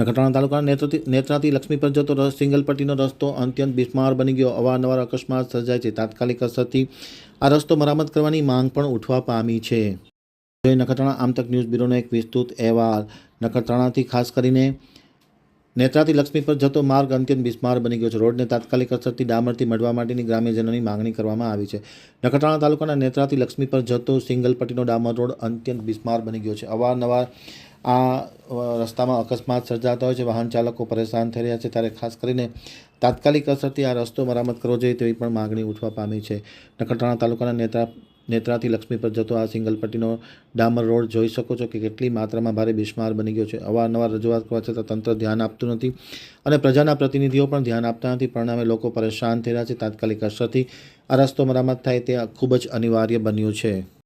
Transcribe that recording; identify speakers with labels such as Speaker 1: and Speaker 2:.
Speaker 1: નખત્રાણા તાલુકાના નેત્રથી લક્ષ્મી પર જતો રસ સિંગલ પટ્ટીનો રસ્તો અત્યંત બિસ્માર બની ગયો. અવારનવાર અકસ્માત સર્જાય છે. તાત્કાલિક અસરથી આ રસ્તો મરામત કરવાની માંગ પણ ઉઠવા પામી છે. નખત્રાણા આમતક ન્યૂઝ બ્યુરોનો એક વિસ્તૃત અહેવાલ. નખત્રાણાથી ખાસ કરીને નેત્રાથી લક્ષ્મી પર જતો માર્ગ અત્યંત બિસ્માર બની ગયો છે. રોડને તાત્કાલિક અસરથી ડામરથી મળવા માટેની ગ્રામ્યજનોની માંગણી કરવામાં આવી છે. નખત્રાણા તાલુકાના નેત્રાથી લક્ષ્મી પર જતો સિંગલ પટ્ટીનો ડામર રોડ અત્યંત બિસ્માર બની ગયો છે. અવારનવાર આ રસ્તામાં અકસ્માત સર્જાતા હોય છે, વાહન ચાલકો પરેશાન થઈ રહ્યા છે. ત્યારે ખાસ કરીને તાત્કાલિક અસરથી આ રસ્તો મરામત કરવો જોઈએ તેવી પણ માગણી ઉઠવા પામી છે. નખત્રાણા તાલુકાના નેત્રા, નેત્રાથી લક્ષ્મી પર જતો આ સિંગલ પટ્ટીનો ડામર રોડ જોઈ શકો છો કે કેટલી માત્રામાં ભારે બિસ્માર બની ગયો છે. અવારનવાર રજૂઆત કરવા છતાં તંત્ર ધ્યાન આપતું નથી અને પ્રજાના પ્રતિનિધિઓ પણ ધ્યાન આપતા નથી. પરિણામે લોકો પરેશાન થઈ રહ્યા છે. તાત્કાલિક અસરથી આ રસ્તો મરામત થાય તે ખૂબ જ અનિવાર્ય બન્યું છે.